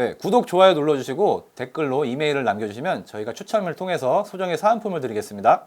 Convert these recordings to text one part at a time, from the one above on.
네, 구독, 좋아요 눌러주시고 댓글로 이메일을 남겨주시면 저희가 추첨을 통해서 소정의 사은품을 드리겠습니다.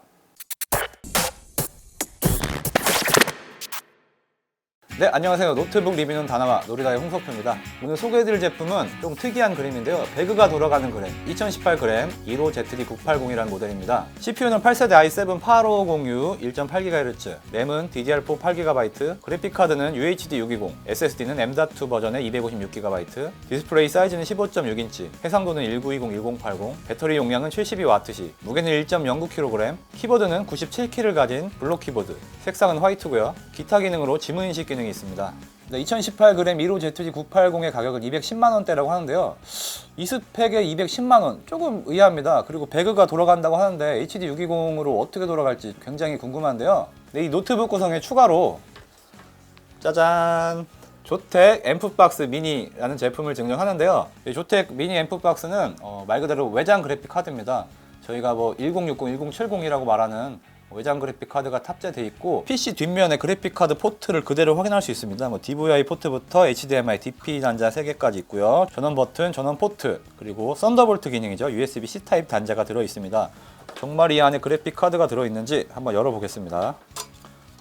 네, 안녕하세요. 노트북 리뷰는 다나와 놀이다의 홍석표입니다. 오늘 소개해드릴 제품은 좀 특이한 그램인데요. 배그가 돌아가는 그램, 2018g 15ZD980이라는 모델입니다. CPU는 8세대 i7 8550U 1.8GHz, 램은 DDR4 8GB, 그래픽카드는 UHD 620, SSD는 M.2 버전의 256GB, 디스플레이 사이즈는 15.6인치, 해상도는 1920-1080, 배터리 용량은 72W시, 무게는 1.09kg, 키보드는 97키를 가진 블록 키보드, 색상은 화이트고요. 기타 기능으로 지문 인식 기능 이 있습니다. 2018g 15ZG980의 가격은 210만 원대라고 하는데요. 이 스펙에 210만 원 조금 의아합니다. 그리고 배그가 돌아간다고 하는데 HD 620으로 어떻게 돌아갈지 굉장히 궁금한데요. 네, 이 노트북 구성에 추가로 짜잔 조텍 앰프박스 미니라는 제품을 증정하는데요. 이 조텍 미니 앰프박스는 어, 말 그대로 외장 그래픽 카드입니다. 저희가 뭐 1060, 1070이라고 말하는 외장 그래픽 카드가 탑재돼 있고 PC 뒷면에 그래픽 카드 포트를 그대로 확인할 수 있습니다. 뭐 DVI 포트부터 HDMI, DP 단자 3개까지 있고요. 전원 버튼, 전원 포트, 그리고 썬더볼트 기능이죠. USB-C 타입 단자가 들어 있습니다. 정말 이 안에 그래픽 카드가 들어 있는지 한번 열어 보겠습니다.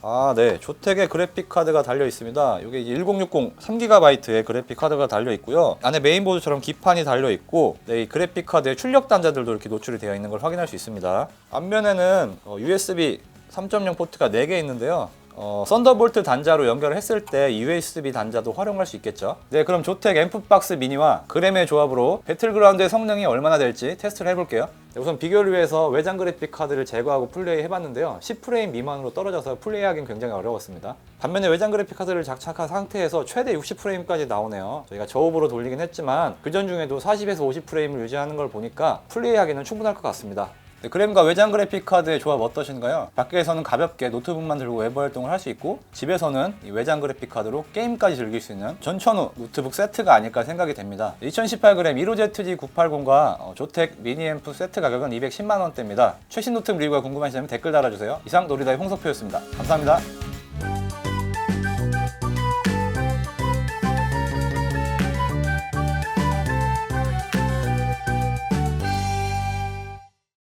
아, 네. 조텍의 그래픽 카드가 달려 있습니다. 이게 1060 3GB의 그래픽 카드가 달려 있고요. 안에 메인보드처럼 기판이 달려 있고, 네, 이 그래픽 카드의 출력 단자들도 이렇게 노출이 되어 있는 걸 확인할 수 있습니다. 앞면에는 어, USB 3.0 포트가 4개 있는데요. 어, 썬더볼트 단자로 연결을 했을 때 USB 단자도 활용할 수 있겠죠. 네, 그럼 조텍 앰프박스 미니와 그램의 조합으로 배틀그라운드의 성능이 얼마나 될지 테스트를 해볼게요. 네, 우선 비교를 위해서 외장 그래픽 카드를 제거하고 플레이 해봤는데요. 10프레임 미만으로 떨어져서 플레이하기는 굉장히 어려웠습니다. 반면에 외장 그래픽 카드를 장착한 상태에서 최대 60프레임까지 나오네요. 저희가 저업으로 돌리긴 했지만 그전 중에도 40에서 50프레임을 유지하는 걸 보니까 플레이하기는 충분할 것 같습니다. 네, 그램과 외장 그래픽 카드의 조합 어떠신가요? 밖에서는 가볍게 노트북만 들고 외부 활동을 할 수 있고 집에서는 이 외장 그래픽 카드로 게임까지 즐길 수 있는 전천후 노트북 세트가 아닐까 생각이 됩니다. 2018g 15ZG980과 어, 조텍 미니앰프 세트 가격은 210만 원대입니다. 최신 노트북 리뷰가 궁금하시다면 댓글 달아주세요. 이상 놀이다의 홍석표였습니다. 감사합니다.